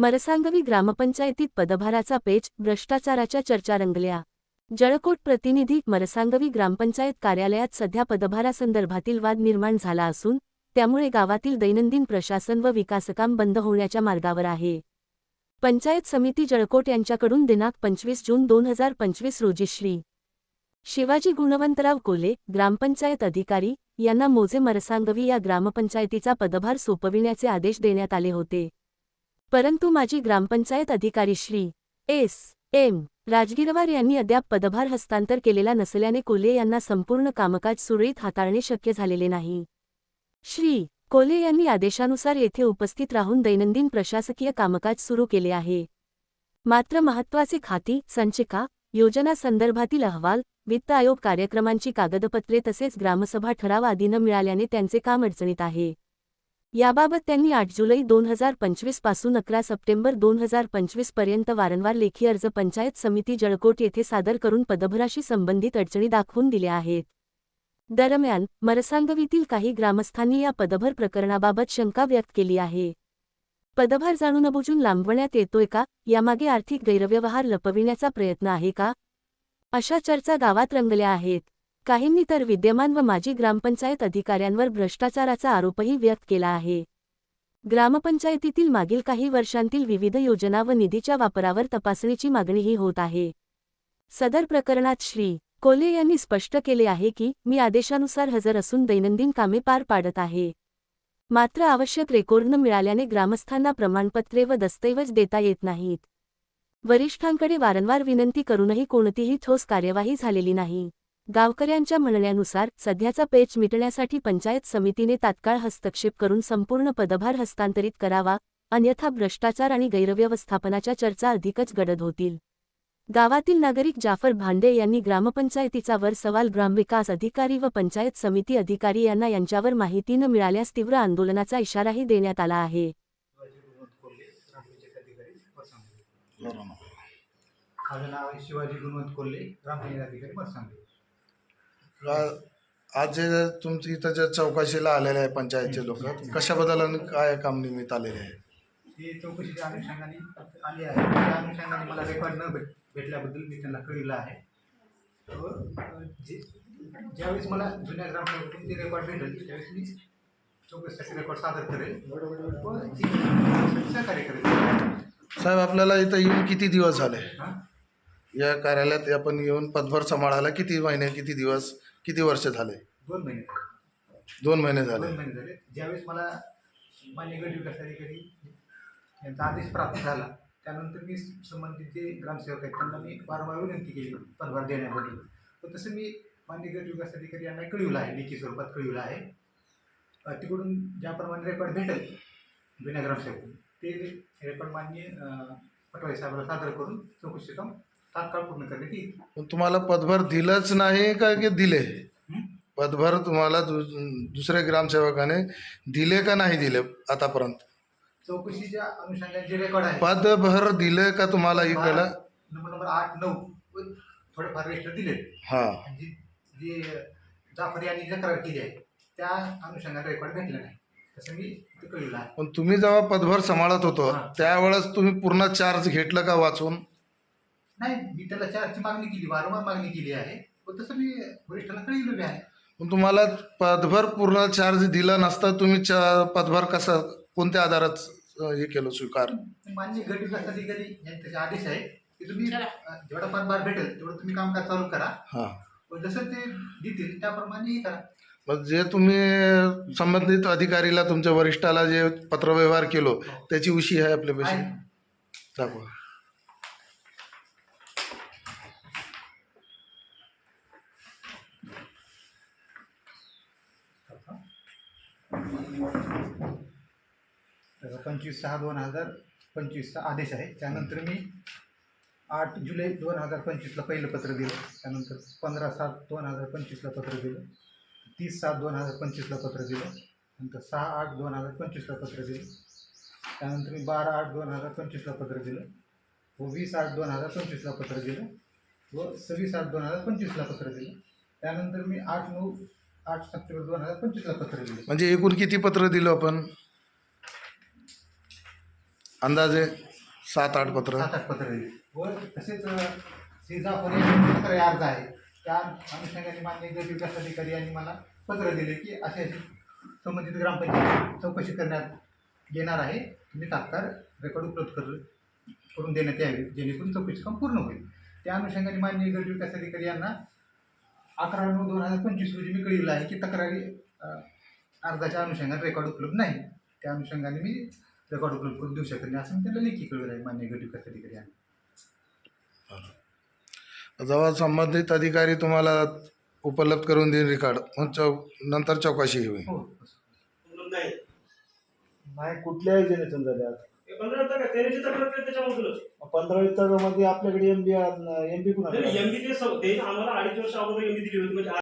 मरसांगवी ग्रामपंचायतीत पदभाराचा पेच भ्रष्टाचाराच्या चर्चा रंगल्या. जळकोट प्रतिनिधी मरसांगवी ग्रामपंचायत कार्यालयात सध्या पदभारासंदर्भातील वाद निर्माण झाला असून त्यामुळे गावातील दैनंदिन प्रशासन व विकासकाम बंद होण्याच्या मार्गावर आहे. पंचायत समिती जळकोट यांच्याकडून दिनांक पंचवीस जून दोन हजार पंचवीस रोजी श्री. शिवाजी गुणवंतराव कोले ग्रामपंचायत अधिकारी यांना मोजे मरसांगवी या ग्रामपंचायतीचा पदभार सोपविण्याचे आदेश देण्यात आले होते. परंतु माजी ग्रामपंचायत अधिकारी श्री. एस. एम. राजगिरवार यांनी अद्याप पदभार हस्तांतर केलेला नसल्याने कोल्हे यांना संपूर्ण कामकाज सुरळीत हाताळणे शक्य झालेले नाही. श्री. कोल्हे यांनी आदेशानुसार येथे उपस्थित राहून दैनंदिन प्रशासकीय कामकाज सुरू केले आहे. मात्र महत्त्वाचे खाती संचिका योजना संदर्भातील अहवाल वित्त आयोग कार्यक्रमांची कागदपत्रे तसेच ग्रामसभा ठराव आदी न मिळाल्याने त्यांचे काम अडचणीत आहे. याबाबत त्यांनी आठ जुलै दोन हजार पंचवीसपासून अकरा सप्टेंबर दोन हजार पंचवीसपर्यंत वारंवार लेखी अर्ज पंचायत समिती जळकोट येथे सादर करून पदभराशी संबंधित अडचणी दाखवून दिल्या आहेत. दरम्यान मरसांगवीतील काही ग्रामस्थांनी या पदभर प्रकरणाबाबत शंका व्यक्त केली आहे. पदभार जाणून बुजून लांबवण्यात येतोय का? यामागे आर्थिक गैरव्यवहार लपविण्याचा प्रयत्न आहे का? अशा चर्चा गावात रंगल्या आहेत. काहींनी तर विद्यमान व माजी ग्रामपंचायत अधिकाऱ्यांवर भ्रष्टाचाराचा आरोपही व्यक्त केला आहे. ग्रामपंचायतीतील मागील काही वर्षांतील विविध योजना व निधीच्या वापरावर तपासणीची मागणीही होत आहे. सदर प्रकरणात श्री. कोल्हे यांनी स्पष्ट केले आहे की मी आदेशानुसार हजर असून दैनंदिन कामे पार पाडत आहे. मात्र आवश्यक रेकॉर्ड न मिळाल्याने ग्रामस्थांना प्रमाणपत्रे व दस्तऐवज देता येत नाहीत. वरिष्ठांकडे वारंवार विनंती करूनही कोणतीही ठोस कार्यवाही झालेली नाही. गावकऱ्यांच्या म्हणण्यानुसार सध्याचा पेच मिटण्यासाठी पंचायत समितीने तात्काळ हस्तक्षेप करून संपूर्ण पदभार हस्तांतरित करावा अन्यथा भ्रष्टाचार आणि गैरव्यवस्थापनाच्या चर्चा अधिकच गडद होतील. गावातील नागरिक जाफर भांडे यांनी ग्रामपंचायतीचा वर सवाल ग्रामविकास अधिकारी व पंचायत समिती अधिकारी यांना यांच्यावर माहिती न मिळाल्यास तीव्र आंदोलनाचा इशाराही देण्यात आला आहे. माझं नाव आहे शिवाजी गुणवंत कोल्हे ग्रामपंचायत अधिकारी आज जे तुमच्या इथं जे चौकशीला आलेले आहे पंचायतचे लोक कशाबद्दल आणि काय काम निमित्त आलेले आहे? ही चौकशीच्या अनुषंगाने आली आहे त्या अनुषंगाने मला रेकॉर्ड न भेट भेटल्याबद्दल मी त्यांना कळविलं आहे. व, अ, जे ज्यावेळेस मला जुन्या ते रेकॉर्ड भेटेल त्यावेळेस मी चौकशीसाठी रेकॉर्ड सादर करेल. व सहकार्य करेल. साहेब आपल्याला इथं येऊन किती दिवस झाले? हां? या कार्यालयात आपण येऊन पदभर सांभाळायला किती महिने किती दिवस किती वर्ष झाले? दोन महिने. दोन महिने झाले. दोन महिने झाले. ज्यावेळेस मला मान्य गट विकास अधिकारी यांचा आदेश प्राप्त झाला. त्यानंतर मी संबंधित जे ग्रामसेवक आहेत त्यांना मी वारंवार विनंती केली पदभार देण्याबद्दल तर तसं मी मान्य गट विकास अधिकारी यांना कळविलं आहे. लेखी स्वरूपात कळविलं आहे. तिकडून ज्याप्रमाणे रेकॉर्ड भेटेल जुन्या ग्रामसेवक ते रेकॉर्ड मान्य अ, पटवारी साहेबाला सादर करून चौकशी काम तात्काळ पूर्ण येईल पण तुम्हाला पदभर दिलंच नाही का की दिले? हं? पदभर तुम्हाला दु दुसऱ्या ग्रामसेवकाने दिले का नाही दिले आतापर्यंत? चौकशीच्या अनुषंगाने जे रेकॉर्ड आहे. पदभर दिले का तुम्हाला इकडं नंबर नंबर आठ नऊ व थोडेफार रजिस्टर दिले हां. जी जे जाफर यांनी तक्रार केली आहे त्या अनुषंगाने रेकॉर्ड भेटले नाही. तसं मी ते आहे. पण तुम्ही जेव्हा पदभर सांभाळत होतो हां. त्यावेळेस तुम्ही पूर्ण चार्ज घेतलं का वाचून? नाही मी त्याला चारची मागणी केली वारंवार मागणी केली आहे. व तसं मी वरिष्ठांना कळविलं बी आहे. पण तुम्हाला पदभर पूर्ण चार्ज दिला नसता तुम्ही चा पदभर कसं कोणत्या आधारात अं, हे केलं स्वीकार? मान्य गट विकास अधिकारी यांचे आदेश आहे की तुम्ही अ, जेवढा पदभार भेटेल तेवढं तुम्ही कामकाज चालू करा. हां. व जसं ते देतील त्याप्रमाणे हे करा. मग जे तुम्ही संबंधित अधिकारीला तुमच्या वरिष्ठाला जे पत्रव्यवहार केलो त्याची उशी आहे आपल्या पैसे आहे. दाखवा तर पंचवीस सहा दोन हजार पंचवीसचा आदेश आहे. त्यानंतर मी आठ जुलै दोन हजार पंचवीसला पहिलं पत्र दिलं. त्यानंतर पंधरा सात दोन हजार पंचवीसला पत्र दिलं. तीस सात दोन हजार पंचवीसला पत्र दिलं. नंतर सहा आठ दोन हजार पंचवीसला पत्र दिलं. त्यानंतर मी बारा आठ दोन हजार पंचवीसला पत्र दिलं. व वीस आठ दोन हजार पंचवीसला पत्र दिलं. व सव्वीस आठ दोन हजार पंचवीसला पत्र दिलं. त्यानंतर मी आठ नऊ आठ सप्टेंबर दोन हजार पंचवीसला पत्र दिलं. म्हणजे एकूण किती पत्र दिलं आपण? अंदाजे सात आठ पत्र. सात आठ पत्र दिली. व तसेच सीजापुरी तक्रारी अर्ज आहे. त्या अनुषंगाने मान्य गट विकास अधिकारी यांनी मला पत्र दिले की असे असे संबंधित ग्रामपंचायत चौकशी करण्यात येणार आहे. तुम्ही तात्काळ रेकॉर्ड उपलब्ध कर करून देण्यात यावे जेणेकरून चौकशी काम पूर्ण होईल. त्या अनुषंगाने मान्य गट विकास अधिकारी यांना अकरा नऊ दोन हजार पंचवीस रोजी मी कळविलं आहे की तक्रारी अर्जाच्या अनुषंगाने रेकॉर्ड उपलब्ध नाही. त्या अनुषंगाने मी रेकॉर्ड उपलब्ध करून देऊ शकत नाही असं मी त्यांना लेखी कळवलं आहे मान्य गट विकास अधिकारी यांना जेव्हा संबंधित अधिकारी तुम्हाला उपलब्ध करून देईल रेकॉर्ड मग चौ नंतर चौकशी होईल हो. नाही नाही कुठल्या योजनेतून झाले आज. हे पंधरा टक्का त्याने जी तक्रार केली त्याच्यामधूनच पंधरा वित्तामध्ये आपल्याकडे एम बी एम बी कुणा एमबी ते सव- ते आम्हाला अडीच वर्ष अगोदर एमबी दिली होती. म्हणजे